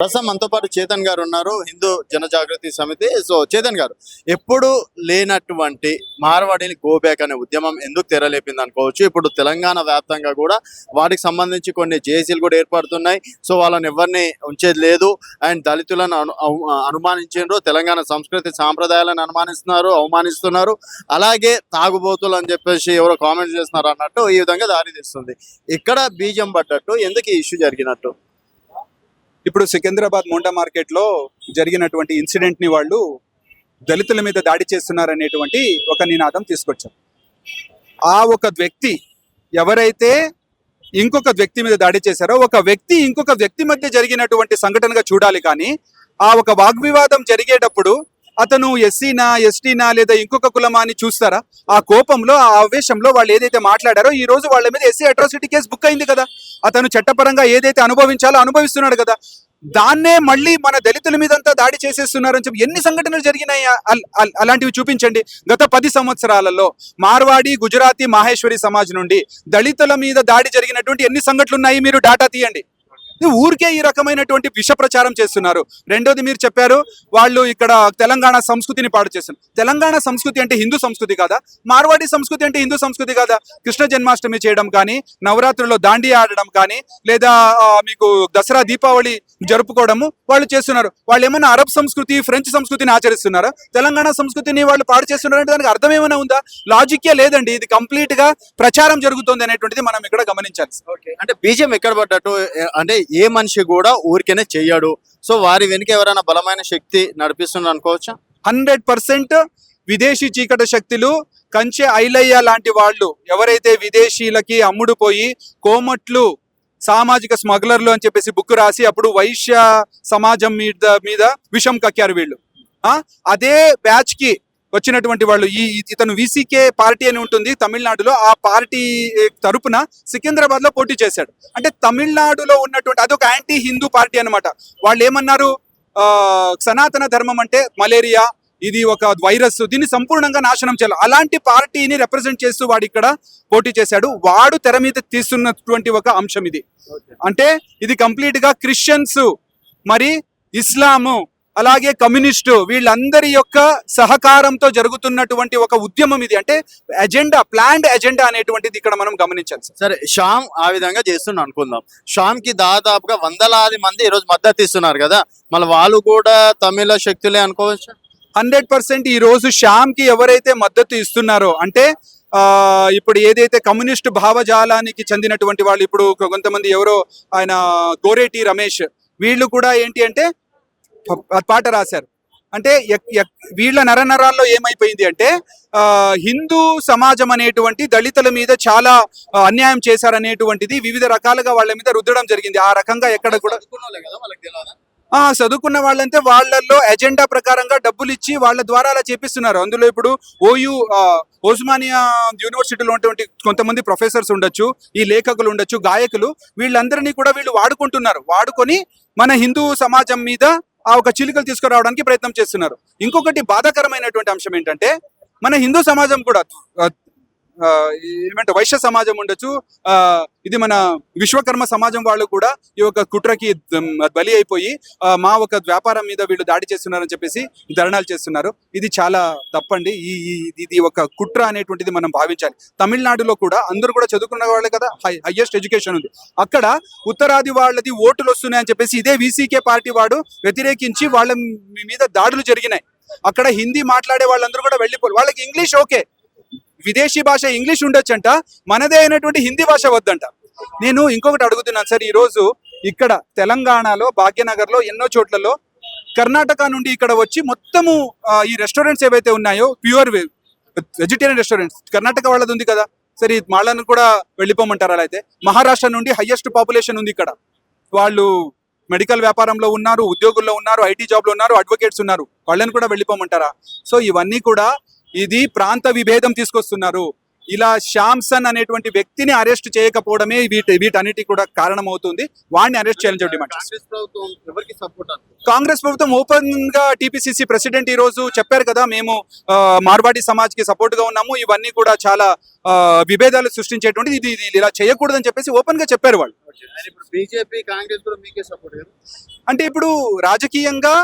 ప్రస్తుతం మనతో పాటు చేతన్ గారు ఉన్నారు హిందూ జనజాగృతి సమితి. సో చేతన్ గారు ఎప్పుడు లేనటువంటి మార్వాడిని గోబ్యాక్ అనే ఉద్యమం ఎందుకు తెరలేపింది అనుకోవచ్చు? ఇప్పుడు తెలంగాణ వ్యాప్తంగా కూడా వాటికి సంబంధించి కొన్ని జేసీలు కూడా ఏర్పడుతున్నాయి. సో వాళ్ళని ఎవరిని ఉంచేది లేదు. అండ్ దళితులను అనుమానించారు తెలంగాణ సంస్కృతి సాంప్రదాయాలను అనుమానిస్తున్నారు అవమానిస్తున్నారు. అలాగే తాగుబోతులు అని చెప్పేసి ఎవరో కామెంట్ చేస్తున్నారు అన్నట్టు ఈ విధంగా దారి తీస్తుంది. ఇక్కడ బీజం పడ్డట్టు ఎందుకు ఈ ఇష్యూ జరిగినట్టు? ఇప్పుడు సికింద్రాబాద్ మోండా మార్కెట్లో జరిగినటువంటి ఇన్సిడెంట్ని వాళ్ళు దళితుల మీద దాడి చేస్తున్నారనేటువంటి ఒక నినాదం తీసుకొచ్చాం ఆ ఒక వ్యక్తి ఎవరైతే ఇంకొక వ్యక్తి మీద దాడి చేశారో ఒక వ్యక్తి ఇంకొక వ్యక్తి మధ్య జరిగినటువంటి సంఘటనగా చూడాలి కానీ ఆ ఒక వాగ్వివాదం జరిగేటప్పుడు అతను ఎస్సీనా ఎస్టీనా లేదా ఇంకొక కులమా అని చూస్తారా? ఆ కోపంలో ఆ ఆవేశంలో వాళ్ళు ఏదైతే మాట్లాడారో ఈ రోజు వాళ్ళ మీద ఎస్సీ అట్రాసిటీ కేసు బుక్ అయింది కదా. అతను చట్టపరంగా ఏదైతే అనుభవించాలో అనుభవిస్తున్నాడు కదా దాన్నే మళ్ళీ మన దళితుల మీదంతా దాడి చేసేస్తున్నారని చెప్పి ఎన్ని సంఘటనలు జరిగినాయి అల్- అల్- అలాంటివి చూపించండి. గత పది సంవత్సరాలలో మార్వాడి గుజరాతీ మాహేశ్వరి సమాజ్ నుండి దళితుల మీద దాడి జరిగినటువంటి ఎన్ని సంఘటనలు ఉన్నాయి మీరు డాటా తీయండి. ఊరికే ఈ రకమైనటువంటి విష ప్రచారం చేస్తున్నారు. రెండోది మీరు చెప్పారు వాళ్ళు ఇక్కడ తెలంగాణ సంస్కృతిని పాడు చేస్తున్నారు. తెలంగాణ సంస్కృతి అంటే హిందూ సంస్కృతి కాదా? మార్వాడి సంస్కృతి అంటే హిందూ సంస్కృతి కాదా? కృష్ణ జన్మాష్టమి చేయడం కానీ నవరాత్రుల్లో దాండి ఆడడం కానీ లేదా మీకు దసరా దీపావళి జరుపుకోవడము వాళ్ళు చేస్తున్నారు. వాళ్ళు ఏమన్నా అరబ్ సంస్కృతి ఫ్రెంచ్ సంస్కృతిని ఆచరిస్తున్నారా? తెలంగాణ సంస్కృతిని వాళ్ళు పాడు చేస్తున్నారు అంటే దానికి అర్థం ఏమైనా ఉందా? లాజిక్కే లేదండి. ఇది కంప్లీట్గా ప్రచారం జరుగుతుంది అనేటువంటిది మనం ఇక్కడ గమనించాలి అంటే బీజం ఎక్కడ పడ్డట్టు? అంటే ఏ మనిషి కూడా ఊరికేనే చెయ్యడు. సో వారి వెనుక ఎవరైనా బలమైన శక్తి నడిపిస్తుంది అనుకోవచ్చా? హండ్రెడ్ పర్సెంట్ విదేశీ చీకటి శక్తులు కంచె ఐలయ్య లాంటి వాళ్ళు ఎవరైతే విదేశీలకి అమ్ముడు పోయి కోమట్లు సామాజిక స్మగ్లర్లు అని చెప్పేసి బుక్ రాసి అప్పుడు వైశ్య సమాజం మీద మీద విషం కక్కారు వీళ్ళు. ఆ? అదే బ్యాచ్కి వచ్చినటువంటి వాళ్ళు ఈ ఇతను విసికే పార్టీ అని ఉంటుంది తమిళనాడులో ఆ పార్టీ తరపున సికింద్రాబాద్లో పోటీ చేశాడు. అంటే తమిళనాడులో ఉన్నటువంటి అదొక యాంటీ హిందూ పార్టీ అన్నమాట. వాళ్ళు ఏమన్నారు సనాతన ధర్మం అంటే మలేరియా ఇది ఒక వైరస్ దీన్ని సంపూర్ణంగా నాశనం చేయాలి. అలాంటి పార్టీని రిప్రజెంట్ చేస్తూ వాడు ఇక్కడ పోటీ చేశాడు. వాడు తెర మీద తీస్తున్నటువంటి ఒక అంశం ఇది. అంటే ఇది కంప్లీట్గా క్రిస్టియన్స్ మరి ఇస్లాము అలాగే కమ్యూనిస్టు వీళ్ళందరి యొక్క సహకారంతో జరుగుతున్నటువంటి ఒక ఉద్యమం ఇది. అంటే ఎజెండా ప్లాండ్ ఎజెండా అనేటువంటిది ఇక్కడ మనం గమనించాలి సార్. సరే శ్యామ్ ఆ విధంగా చేస్తున్నా అనుకుందాం. శ్యామ్కి దాదాపుగా వందలాది మంది ఈ రోజు మద్దతు ఇస్తున్నారు కదా. మళ్ళీ వాళ్ళు కూడా తమిళ శక్తులే అనుకోవచ్చా? హండ్రెడ్ పర్సెంట్ ఈ రోజు శ్యామ్కి ఎవరైతే మద్దతు ఇస్తున్నారో అంటే ఆ ఇప్పుడు ఏదైతే కమ్యూనిస్ట్ భావజాలానికి చెందినటువంటి వాళ్ళు ఇప్పుడు కొంతమంది ఎవరో ఆయన గోరేటి రమేష్ వీళ్ళు కూడా ఏంటి అంటే పాట రాశారు. అంటే వీళ్ళ నరనరాల్లో ఏమైపోయింది అంటే ఆ హిందూ సమాజం అనేటువంటి దళితుల మీద చాలా అన్యాయం చేశారనేటువంటిది వివిధ రకాలుగా వాళ్ళ మీద రుద్దడం జరిగింది. ఆ రకంగా ఎక్కడ కూడా చదువుకున్న వాళ్ళంటే వాళ్ళల్లో ఎజెండా ప్రకారంగా డబ్బులు ఇచ్చి వాళ్ళ ద్వారా అలా చేపిస్తున్నారు. అందులో ఇప్పుడు ఓయూ ఓస్మానియా యూనివర్సిటీలో ఉన్నటువంటి కొంతమంది ప్రొఫెసర్స్ ఉండొచ్చు ఈ లేఖకులు ఉండొచ్చు గాయకులు వీళ్ళందరినీ కూడా వీళ్ళు వాడుకుంటున్నారు. వాడుకొని మన హిందూ సమాజం మీద ఆ ఒక చిలుకలు తీసుకురావడానికి ప్రయత్నం చేస్తున్నారు. ఇంకొకటి బాధాకరమైనటువంటి అంశం ఏంటంటే మన హిందూ సమాజం కూడా ఏమంటే వైశ్య సమాజం ఉండొచ్చు. ఆ, ఇది మన విశ్వకర్మ సమాజం వాళ్ళు కూడా ఈ యొక్క కుట్రకి బలి అయిపోయి మా ఒక వ్యాపారం మీద వీళ్ళు దాడి చేస్తున్నారని చెప్పేసి ధర్నాలు చేస్తున్నారు. ఇది చాలా తప్పండి. ఈ ఇది ఒక కుట్ర అనేటువంటిది మనం భావించాలి. తమిళనాడులో కూడా అందరూ కూడా చదువుకున్న వాళ్ళే కదా? హైయెస్ట్ ఎడ్యుకేషన్ ఉంది. అక్కడ ఉత్తరాది వాళ్ళది ఓటులు వస్తున్నాయని చెప్పేసి ఇదే వీసీకే పార్టీ వాడు వ్యతిరేకించి వాళ్ళ మీద దాడులు జరిగినాయి. అక్కడ హిందీ మాట్లాడే వాళ్ళందరూ కూడా వెళ్ళిపోయి వాళ్ళకి ఇంగ్లీష్ ఓకే. విదేశీ భాష ఇంగ్లీష్ ఉండొచ్చంట మనదే అయినటువంటి హిందీ భాష వద్దంట. నేను ఇంకొకటి అడుగుతున్నాను సార్ ఈ రోజు ఇక్కడ తెలంగాణలో భాగ్యనగర్లో ఎన్నో చోట్లలో కర్ణాటక నుండి ఇక్కడ వచ్చి మొత్తము ఈ రెస్టారెంట్స్ ఏవైతే ఉన్నాయో ప్యూర్ వెజిటేరియన్ రెస్టారెంట్స్ కర్ణాటక వాళ్ళది ఉంది కదా. సరే వాళ్ళని కూడా వెళ్ళిపోమంటారు అలా అయితే? మహారాష్ట్ర నుండి హైయెస్ట్ పాపులేషన్ ఉంది ఇక్కడ. వాళ్ళు మెడికల్ వ్యాపారంలో ఉన్నారు ఉద్యోగుల్లో ఉన్నారు ఐటీ జాబ్లో ఉన్నారు అడ్వకేట్స్ ఉన్నారు. వాళ్ళని కూడా వెళ్ళిపోమంటారా? సో ఇవన్నీ కూడా ఇది ప్రాంత విభేదం తీసుకొస్తున్నారు. ఇలా శాంసన్ అనేటువంటి వ్యక్తిని అరెస్ట్ చేయకపోవడమే వీటి వీటన్నిటి కూడా కారణమవుతుంది. వాడిని అరెస్ట్ చేయాలని చెప్పి. కాంగ్రెస్ ప్రభుత్వం ఓపెన్గా టీపీసీసీ ప్రెసిడెంట్ ఈ రోజు చెప్పారు కదా మేము మార్వాడి సమాజ్కి సపోర్ట్గా ఉన్నాము. ఇవన్నీ కూడా చాలా విభేదాలు సృష్టించేటువంటి ఇది ఇలా చేయకూడదని చెప్పేసి ఓపెన్గా చెప్పారు వాళ్ళు. బీజేపీ కాంగ్రెస్ కూడా మీకే సపోర్ట్ అంటే ఇప్పుడు రాజకీయంగా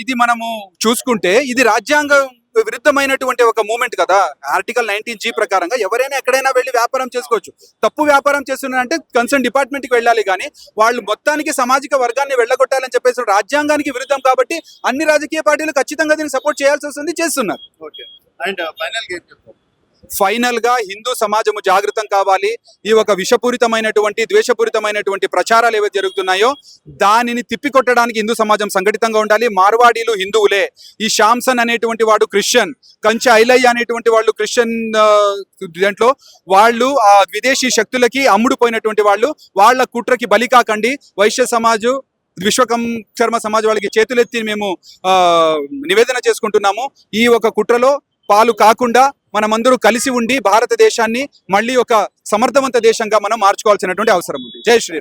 ఇది మనము చూసుకుంటే ఇది రాజ్యాంగ విరుద్ధమైనటువంటి ఒక మూమెంట్ కదా? ఆర్టికల్ నైన్టీన్ జీ ప్రకారంగా ఎవరైనా ఎక్కడైనా వెళ్ళి వ్యాపారం చేసుకోవచ్చు. తప్పు వ్యాపారం చేస్తున్నారంటే కన్సర్న్ డిపార్ట్మెంట్కి వెళ్ళాలి కానీ వాళ్ళు మొత్తానికి సామాజిక వర్గాన్ని వెళ్ళగొట్టాలని చెప్పేసి రాజ్యాంగానికి విరుద్ధం కాబట్టి అన్ని రాజకీయ పార్టీలు ఖచ్చితంగా దీన్ని సపోర్ట్ చేయాల్సి వస్తుంది చేస్తున్నారు. ఓకే అండ్ ఫైనల్ ఫైనల్గా హిందూ సమాజము జాగృతం కావాలి. ఈ ఒక విషపూరితమైనటువంటి ద్వేషపూరితమైనటువంటి ప్రచారాలు ఏవైతే జరుగుతున్నాయో దానిని తిప్పికొట్టడానికి హిందూ సమాజం సంఘటితంగా ఉండాలి. మార్వాడీలు హిందువులే. ఈ శాంసన్ అనేటువంటి వాడు క్రిస్టియన్. కంచె ఐలయ్య అనేటువంటి వాళ్ళు క్రిస్టియన్ దాంట్లో వాళ్ళు ఆ విదేశీ శక్తులకి అమ్ముడుపోయినటువంటి వాళ్ళు వాళ్ళ కుట్రకి బలి కాకండి. వైశ్య సమాజు విశ్వకం శర్మ సమాజ్ వాళ్ళకి చేతులెత్తి మేము నివేదన చేసుకుంటున్నాము. ఈ ఒక కుట్రలో పాలు కాకుండా మనమందరూ కలిసి ఉండి భారతదేశాన్ని మళ్ళీ ఒక సమర్థవంత దేశంగా మనం మార్చుకోవాల్సినటువంటి అవసరం ఉంది. జై శ్రీరామ్.